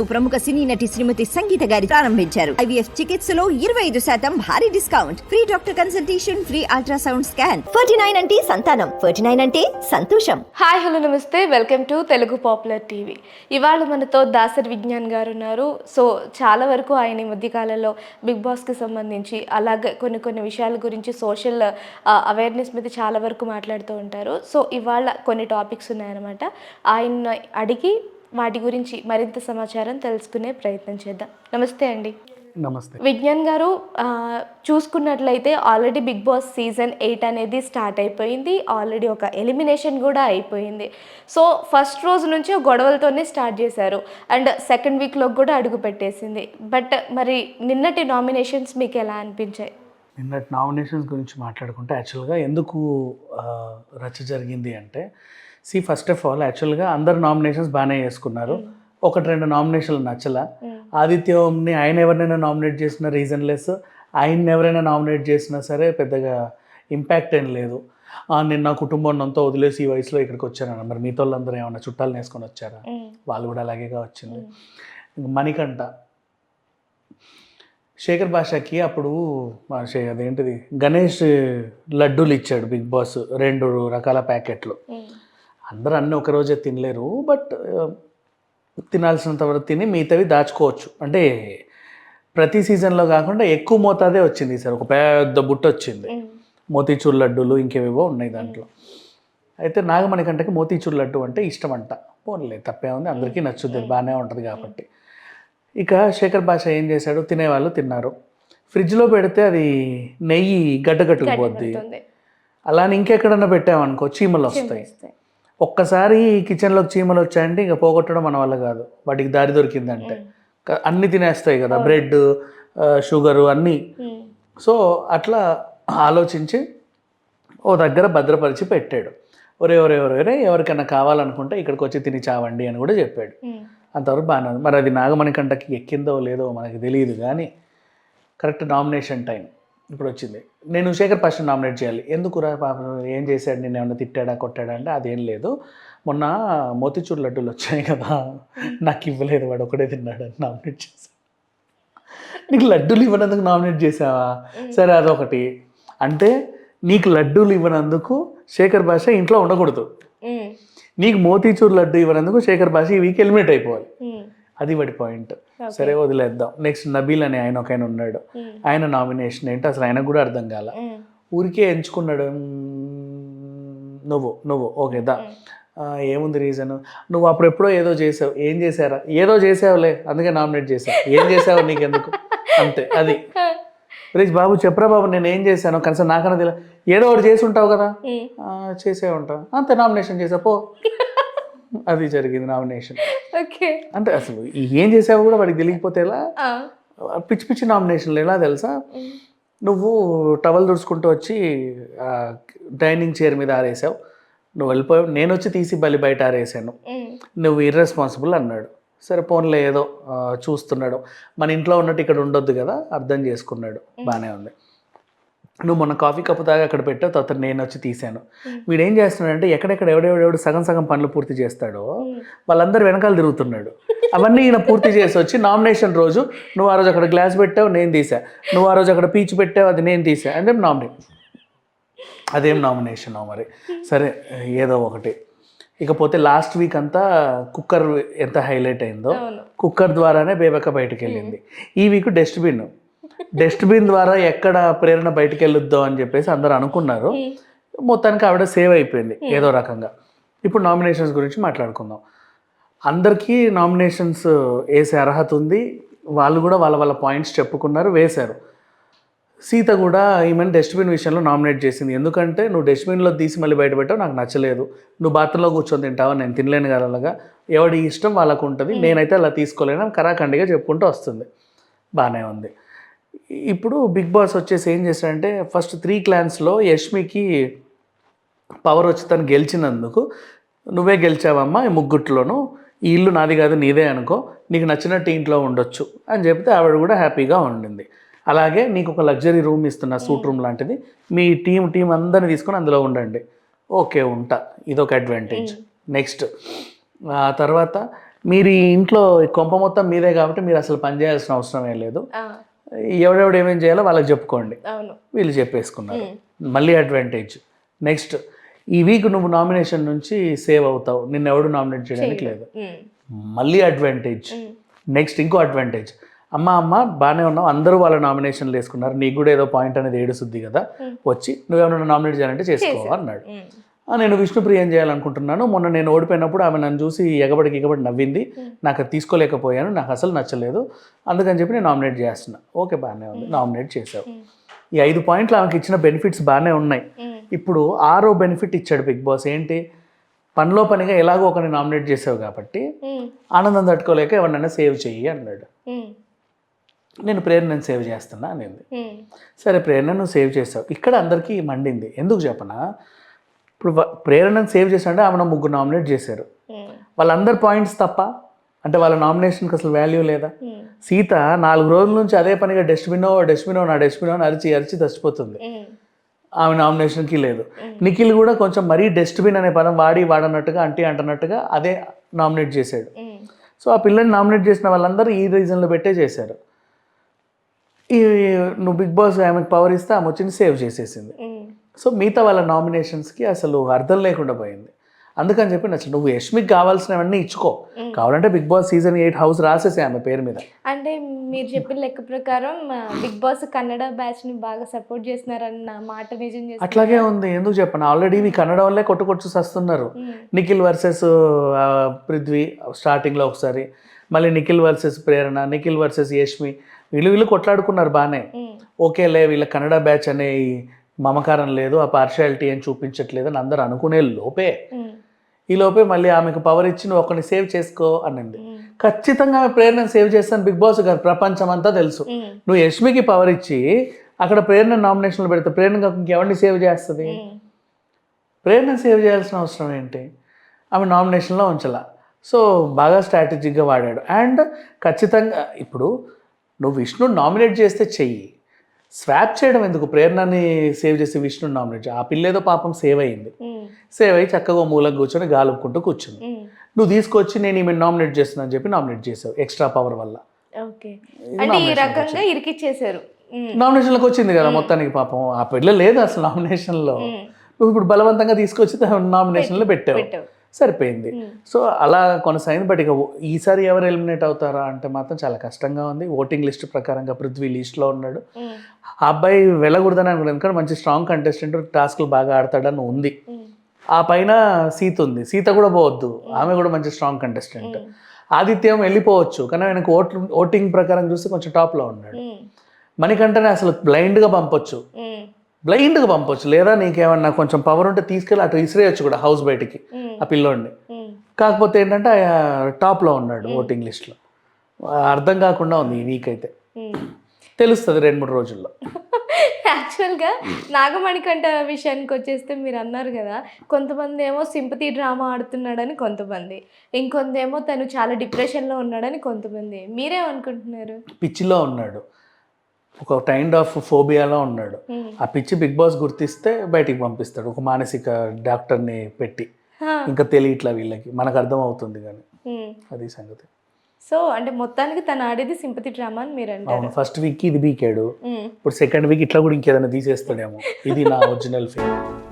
ప్రముఖ సినీ నటి శ్రీమతి సంగీత గారి ప్రారంభించారు. ఐవీఎఫ్ చికిత్సలో ఇరవై ఐదు శాతం భారీ discount. Free doctor consultation free ultrasound scan. Forty nine అంటే సంతానం. ఫోర్టీ నైన్ అంటే సంతోషం. హాయ్ హలో నమస్తే. Welcome to Telugu popular TV. ఇవాళ మనతో దాసరి విజ్ఞాన్ గారు ఉన్నారు. సో చాలా వరకు ఆయన ఈ మధ్యకాలంలో బిగ్ బాస్కి సంబంధించి అలాగే కొన్ని కొన్ని విషయాల గురించి సోషల్ అవేర్నెస్ మీద చాలా వరకు మాట్లాడుతూ ఉంటారు. సో ఇవాళ కొన్ని టాపిక్స్ ఉన్నాయన్నమాట. ఆయన అడిగి వాటి గురించి మరింత సమాచారం తెలుసుకునే ప్రయత్నం చేద్దాం. నమస్తే అండి. నమస్తే. విజ్ఞాన్ గారు చూసుకున్నట్లయితే already Bigg Boss season eight అనేది స్టార్ట్ అయిపోయింది. ఆల్రెడీ ఒక ఎలిమినేషన్ కూడా అయిపోయింది. సో ఫస్ట్ రోజు నుంచి గొడవలతోనే స్టార్ట్ చేశారు. అండ్ సెకండ్ వీక్లో కూడా అడుగు పెట్టేసింది. బట్ మరి నిన్నటి నామినేషన్స్ మీకు ఎలా అనిపించాయి? నిన్నటి నామినేషన్స్ గురించి మాట్లాడుకుంటే యాక్చువల్గా ఎందుకు రచ్చ జరిగింది అంటే సి ఫస్ట్ ఆఫ్ ఆల్ యాక్చువల్గా అందరు నామినేషన్స్ బాగానే చేసుకున్నారు. ఒకటి రెండు నామినేషన్లు నచ్చల. ఆదిత్య ఓంని ఆయన ఎవరినైనా నామినేట్ చేసిన రీజన్ లెస్ ఆయన్ని ఎవరైనా నామినేట్ చేసినా సరే పెద్దగా ఇంపాక్ట్ ఏం లేదు. నేను నా కుటుంబం అంతా వదిలేసి ఈ వయసులో ఇక్కడికి వచ్చాను మరి మీతో వాళ్ళందరూ ఏమన్నా చుట్టాలు వేసుకొని వచ్చారా? వాళ్ళు కూడా అలాగేగా వచ్చింది మణికంఠ. శేఖర్ భాషకి అప్పుడు అదేంటిది? గణేష్ లడ్డూలు ఇచ్చాడు బిగ్ బాస్ రెండు రకాల ప్యాకెట్లు. అందరూ అన్నీ ఒక రోజే తినలేరు బట్ తినాల్సినంత వరకు తిని మిగతావి దాచుకోవచ్చు. అంటే ప్రతి సీజన్లో కాకుండా ఎక్కువ మోతాదే వచ్చింది సార్ ఒక పెద్ద బుట్ట వచ్చింది. మోతీచూర్ లడ్డూలు ఇంకేవేవో ఉన్నాయి దాంట్లో. అయితే నాగమణికంటకి మోతీచూర్ లడ్డు అంటే ఇష్టం అంట పోన్లే తప్పే ఉంది. అందరికీ నచ్చుద్ది బాగానే ఉంటుంది కాబట్టి. ఇక శేఖర్ భాష ఏం చేశాడు? తినేవాళ్ళు తిన్నారు. ఫ్రిడ్జ్లో పెడితే అది నెయ్యి గడ్డగట్టుకుపోద్ది. అలానే ఇంకెక్కడన్నా పెట్టామనుకో చీమలు వస్తాయి. ఒక్కసారి కిచెన్లోకి చీమలు వచ్చాయంటే ఇక పోగొట్టడం మన వల్ల కాదు. వాటికి దారి దొరికిందంటే. అన్నీ తినేస్తాయి కదా బ్రెడ్ షుగరు అన్నీ. సో అట్లా ఆలోచించి ఓ దగ్గర భద్రపరిచి పెట్టాడు. ఒరే ఒరే ఒరే ఎవరికైనా కావాలనుకుంటే ఇక్కడికి వచ్చి తిని చావండి అని కూడా చెప్పాడు. అంతవరకు బాగానే మరి అది నాగమణికంటకి ఎక్కిందో లేదో మనకి తెలియదు కానీ కరెక్ట్ నామినేషన్ టైం. ఇప్పుడు వచ్చింది నేను శేఖర్ ఫస్ట్ నామినేట్ చేయాలి. ఎందుకురా పాప? ఏం చేశాడు? నేను ఏమన్నా తిట్టాడా కొట్టాడా అంటే అదేం లేదు. మొన్న మోతిచూర్ లడ్డూలు వచ్చాయి కదా నాకు ఇవ్వలేదు వాడు ఒకడే తిన్నాడు అని నామినేట్ చేశాను నీకు లడ్డూలు ఇవ్వనందుకు నామినేట్ చేసావా సరే అదొకటి. అంటే నీకు లడ్డూలు ఇవ్వనందుకు శేఖర్ భాష ఇంట్లో ఉండకూడదు. నీకు మోతీచూర్ లడ్డు ఇవ్వనందుకు శేఖర్ భాష ఈ వీక్ ఎలిమినేట్ అయిపోవాలి. అది వాడి పాయింట్. సరే వదిలేద్దాం. నెక్స్ట్ నబీల్ అని ఆయన ఒక ఆయన ఉన్నాడు. ఆయన నామినేషన్ ఏంటి? అసలు ఆయనకు కూడా అర్థం కాల. ఊరికే ఎంచుకున్నాడు. నువ్వు నువ్వు. ఓకే దా ఏముంది రీజన్ నువ్వు అప్పుడు ఎప్పుడో ఏదో చేసావు. ఏం చేశారా ఏదో చేసావులే. అందుకే నామినేట్ చేసావు. ఏం చేసావు నీకెందుకు? అంతే అది. రేజ్ బాబు చెప్పరా బాబు నేను ఏం చేశాను? కనీసం నాకన్నా తెలియదు ఏదో ఒకటి చేసి ఉంటావు కదా? చేసే ఉంటా. అంతే నామినేషన్ చేసా. పో. అది జరిగింది నామినేషన్. ఓకే. అంటే అసలు ఏం చేసావో కూడా వాడికి తెలియకపోతే ఎలా. పిచ్చి పిచ్చి నామినేషన్లు ఎలా తెలుసా. నువ్వు టవల్ దుడుచుకుంటూ వచ్చి డైనింగ్ చైర్ మీద ఆరేసావు. నువ్వు వెళ్ళిపోయావు. నేను వచ్చి తీసి బలి బయట ఆరేసాను. నువ్వు ఇర్రెస్పాన్సిబుల్ అన్నాడు. సరే పోన్లే ఏదో చూస్తున్నాడు. మన ఇంట్లో ఉన్నట్టు ఇక్కడ ఉండొద్దు కదా అర్థం చేసుకున్నాడు. బాగానే ఉంది. నువ్వు మొన్న కాఫీ కప్పు దాకా అక్కడ పెట్టావు తర్వాత నేను వచ్చి తీసాను వీడు ఏం చేస్తున్నాడంటే ఎక్కడెక్కడ ఎవడెవడెవడు సగం సగం పనులు పూర్తి చేస్తాడో వాళ్ళందరూ వెనకాల తిరుగుతున్నాడు. అవన్నీ ఈయన పూర్తి చేసి వచ్చి నామినేషన్ రోజు నువ్వు ఆ రోజు అక్కడ గ్లాస్ పెట్టావు నేను తీసా నువ్వు ఆ రోజు అక్కడ పీచు పెట్టావు అది నేను తీసా అంటే నామినేట్ అదేం నామినేషన్ మరి. సరే ఏదో ఒకటి. ఇకపోతే లాస్ట్ వీక్ అంతా కుక్కర్ ఎంత హైలైట్ అయిందో. కుక్కర్ ద్వారానే బేబక్క బయటకు వెళ్ళింది ఈ వీక్ డస్ట్బిన్. డస్ట్బిన్ ద్వారా ఎక్కడ ప్రేరణ బయటకు వెళ్ళొద్దో అని చెప్పేసి అందరూ అనుకున్నారు. మొత్తానికి ఆవిడ సేవ్ అయిపోయింది ఏదో రకంగా. ఇప్పుడు నామినేషన్స్ గురించి మాట్లాడుకుందాం. అందరికీ నామినేషన్స్ వేసే అర్హత ఉంది. వాళ్ళు కూడా వాళ్ళ వాళ్ళ పాయింట్స్ చెప్పుకున్నారు వేశారు. సీత కూడా ఈమెను డస్ట్బిన్ విషయంలో నామినేట్ చేసింది. ఎందుకంటే నువ్వు డస్ట్బిన్లో తీసి మళ్ళీ బయట పెట్టావు నాకు నచ్చలేదు. నువ్వు బాత్రూంలో కూర్చొని తింటావా? నేను తినలేను కదా అలాగా. ఎవడి ఇష్టం వాళ్ళకు ఉంటుంది నేనైతే అలా తీసుకోలేను కరాఖండిగా చెప్పుకుంటూ వస్తుంది. బాగానే ఉంది. ఇప్పుడు బిగ్ బాస్ వచ్చేసి ఏం చేశాడంటే ఫస్ట్ త్రీ క్లాన్స్లో యష్మికి పవర్ వచ్చి తను గెలిచినందుకు నువ్వే గెలిచావమ్మా ఈ ముగ్గుట్లోనూ ఈ ఇల్లు నాది కాదు నీదే అనుకో నీకు నచ్చినట్టు ఇంట్లో ఉండొచ్చు అని చెప్తే ఆవిడ కూడా హ్యాపీగా ఉండింది. అలాగే నీకు ఒక లగ్జరీ రూమ్ ఇస్తున్నా సూట్ రూమ్ లాంటిది మీ టీం టీం అందరిని తీసుకొని అందులో ఉండండి ఓకే ఉంటా ఇదొక అడ్వాంటేజ్ నెక్స్ట్ ఆ తర్వాత మీరు ఈ ఇంట్లో కొంప మొత్తం మీదే కాబట్టి మీరు అసలు పని చేయాల్సిన అవసరమే లేదు. ఎవడెవడు ఏమేం చేయాలో వాళ్ళకి చెప్పుకోండి. వీళ్ళు చెప్పేసుకున్నారు. మళ్ళీ అడ్వాంటేజ్. నెక్స్ట్ ఈ వీక్ నువ్వు నామినేషన్ నుంచి సేవ్ అవుతావు. నిన్ను ఎవడు నామినేట్ చేయడానికి లేదు. మళ్ళీ అడ్వాంటేజ్. నెక్స్ట్ ఇంకో అడ్వాంటేజ్. అమ్మ అమ్మ బాగానే ఉన్నావు. అందరూ వాళ్ళ నామినేషన్లు వేసుకున్నారు. నీకు కూడా ఏదో పాయింట్ అనేది ఏడుస్తుంది కదా. వచ్చి నువ్వేమైనా నామినేట్ చేయాలంటే చేసుకో అన్నాడు. ఉమ్, "ఆ, నేను విష్ణుప్రియం చేయాలనుకుంటున్నాను మొన్న నేను ఓడిపోయినప్పుడు ఆమె నన్ను చూసి ఎగబడికి ఎగబడి నవ్వింది. నాకు అది తీసుకోలేకపోయాను నాకు అసలు నచ్చలేదు. అందుకని చెప్పి నేను నామినేట్ చేస్తున్నా. ఓకే బాగానే ఉంది. నామినేట్ చేసావు ఈ ఐదు పాయింట్లు ఆమెకి ఇచ్చిన బెనిఫిట్స్ బాగానే ఉన్నాయి. ఇప్పుడు ఆరో బెనిఫిట్ ఇచ్చాడు బిగ్ బాస్. ఏంటి? పనిలో పనిగా ఎలాగో ఒకరిని నామినేట్ చేసావు కాబట్టి ఆనందం తట్టుకోలేక ఎవరినైనా సేవ్ చెయ్యి అన్నాడు. నేను ప్రేరణను సేవ్ చేస్తున్నా అనేది. సరే ప్రేరణను సేవ్ చేసావు ఇక్కడ అందరికీ మండింది. ఎందుకు చెప్పనా? ఇప్పుడు ప్రేరణను సేవ్ చేసాడంటే ఆమెను ముగ్గురు నామినేట్ చేశారు. వాళ్ళందరి పాయింట్స్ తప్ప అంటే వాళ్ళ నామినేషన్కి అసలు వాల్యూ లేదా? సీత నాలుగు రోజుల నుంచి అదే పనిగా డస్ట్బినో డస్ట్బినో నా డస్ట్బినో అని అరిచి అరిచి చచ్చిపోతుంది. ఆమె నామినేషన్కి లేదు. నిఖిల్ కూడా కొంచెం మరీ డస్ట్బిన్ అనే పదం వాడి వాడనట్టుగా అంటీ అంటున్నట్టుగా అదే నామినేట్ చేశాడు. సో ఆ పిల్లని నామినేట్ చేసిన వాళ్ళందరూ ఈ రీజన్లో పెట్టే చేశారు. ఈ నువ్వు బిగ్ బాస్ ఆమెకు పవర్ ఇస్తే ఆమె వచ్చింది సేవ్ చేసేసింది. సో మిగతా వాళ్ళ నామినేషన్స్కి అసలు అర్థం లేకుండా పోయింది. అందుకని చెప్పి నచ్చలు నువ్వు యష్మికి కావాల్సినవన్నీ ఇచ్చుకో. కావాలంటే Bigg Boss season eight house రాసేసే ఆమె పేరు మీద. అంటే మీరు చెప్పిన లెక్క ప్రకారం బిగ్ బాస్ కన్నడ బ్యాచ్ని బాగా సపోర్ట్ చేస్తున్నారన్న మాట నిజం అట్లాగే ఉంది. ఎందుకు చెప్పను? ఆల్రెడీ ఇవి కన్నడ వల్లే కొట్టుకొచ్చు వస్తున్నారు నిఖిల్ వర్సెస్ పృథ్వీ స్టార్టింగ్లో ఒకసారి మళ్ళీ నిఖిల్ వర్సెస్ ప్రేరణ నిఖిల్ వర్సెస్ యష్మి వీళ్ళు వీళ్ళు కొట్లాడుకున్నారు బాగానే ఓకేలే వీళ్ళ కన్నడ బ్యాచ్ అనే మమకారం లేదు ఆ పార్షియాలిటీ ఏం చూపించట్లేదు అని అందరు అనుకునే లోపే ఈ లోపే మళ్ళీ ఆమెకు పవర్ ఇచ్చి నువ్వు ఒకరిని సేవ్ చేసుకో అనింది. ఖచ్చితంగా ఆమె ప్రేరణ సేవ్ చేస్తాను బిగ్ బాస్ గారు ప్రపంచం అంతా తెలుసు. నువ్వు యష్మికి పవర్ ఇచ్చి అక్కడ ప్రేరణ నామినేషన్లు పెడితే ప్రేరణ ఇంకెవరిని సేవ్ చేస్తుంది? ప్రేరణ సేవ్ చేయాల్సిన అవసరం ఏంటి? ఆమె నామినేషన్లో ఉంచాల. సో బాగా స్ట్రాటజిక్గా వాడాడు. అండ్ ఖచ్చితంగా ఇప్పుడు నువ్వు విష్ణు నామినేట్ చేస్తే చెయ్యి. స్వాప్ చేయడం ఎందుకు? ప్రేరణని సేవ్ చేసి విష్ణు నామినేట్ ఆ పిల్లేదో పాపం సేవ్ అయింది. సేవ్ అయ్యి చక్కగా ఓ మూలకు కూర్చొని గాలుపుకుంటూ కూర్చుంది. నువ్వు తీసుకొచ్చి నేను ఈమె నామినేట్ చేస్తున్నాను చెప్పి నామినేట్ చేసావు ఎక్స్ట్రా పవర్ వల్ల. నామినేషన్లోకి వచ్చింది. కదా మొత్తానికి పాపం. ఆ పిల్ల లేదు అసలు నామినేషన్లో నువ్వు ఇప్పుడు బలవంతంగా తీసుకొచ్చి నామినేషన్లో పెట్టావు. సరిపోయింది. సో అలా కొనసాగింది. బట్ ఇక ఈసారి ఎవరు ఎలిమినేట్ అవుతారా అంటే మాత్రం చాలా కష్టంగా ఉంది. ఓటింగ్ లిస్ట్ ప్రకారంగా పృథ్వీ లిస్ట్లో ఉన్నాడు. ఉమ్, ఆ అబ్బాయి వెళ్ళకూడదని అనుకున్నాను ఎందుకంటే మంచి స్ట్రాంగ్ కంటెస్టెంట్ టాస్క్లు బాగా ఆడతాడని ఉంది. ఉమ్, ఆ పైన సీత ఉంది. సీత కూడా పోవద్దు. ఆమె కూడా మంచి స్ట్రాంగ్ కంటెస్టెంట్ ఆదిత్యం వెళ్ళిపోవచ్చు. కానీ ఆయనకు ఓట్ ఓటింగ్ ప్రకారం చూస్తే కొంచెం టాప్లో ఉన్నాడు. మనకంటేనే అసలు బ్లైండ్గా పంపొచ్చు. బ్లైండ్గా పంపొచ్చు. లేదా నీకేమన్నా కొంచెం పవర్ ఉంటే తీసుకెళ్ళి అటు ఇసిరేయచ్చు కూడా హౌస్ బయటికి ఆ పిల్లోడిని. కాకపోతే ఏంటంటే టాప్లో ఉన్నాడు ఓటింగ్ లిస్ట్లో అర్థం కాకుండా ఉంది ఈ వీక్ అయితే. తెలుస్తుంది రెండు మూడు రోజుల్లో. యాక్చువల్గా నాగమణికంట విషయానికి వచ్చేస్తే మీరు అన్నారు కదా కొంతమంది ఏమో సింపతి డ్రామా ఆడుతున్నాడని కొంతమంది ఇంకొందేమో తను చాలా డిప్రెషన్లో ఉన్నాడని కొంతమంది. మీరేమనుకుంటున్నారు? పిచ్చిలో ఉన్నాడు. ఒక కైండ్ ఆఫ్ ఫోబియాలో ఉన్నాడు. ఆ పిచ్చి బిగ్ బాస్ గుర్తిస్తే బయటికి పంపిస్తాడు. ఒక మానసిక డాక్టర్ని పెట్టి. ఇంకా తెలియట్లా వీళ్ళకి. మనకు అర్థం అవుతుంది కానీ. అది సంగతి. సో అంటే మొత్తానికి తను ఆడేది సింపతి డ్రామా అని మీరు అంటారు. అవును. ఫస్ట్ వీక్ ఇది బీకాడు. ఇప్పుడు సెకండ్ వీక్ ఇట్లా కూడా ఇంకేదైనా తీసేస్తాడేమో. ఇది నా ఒరిజినల్ ఫీల్.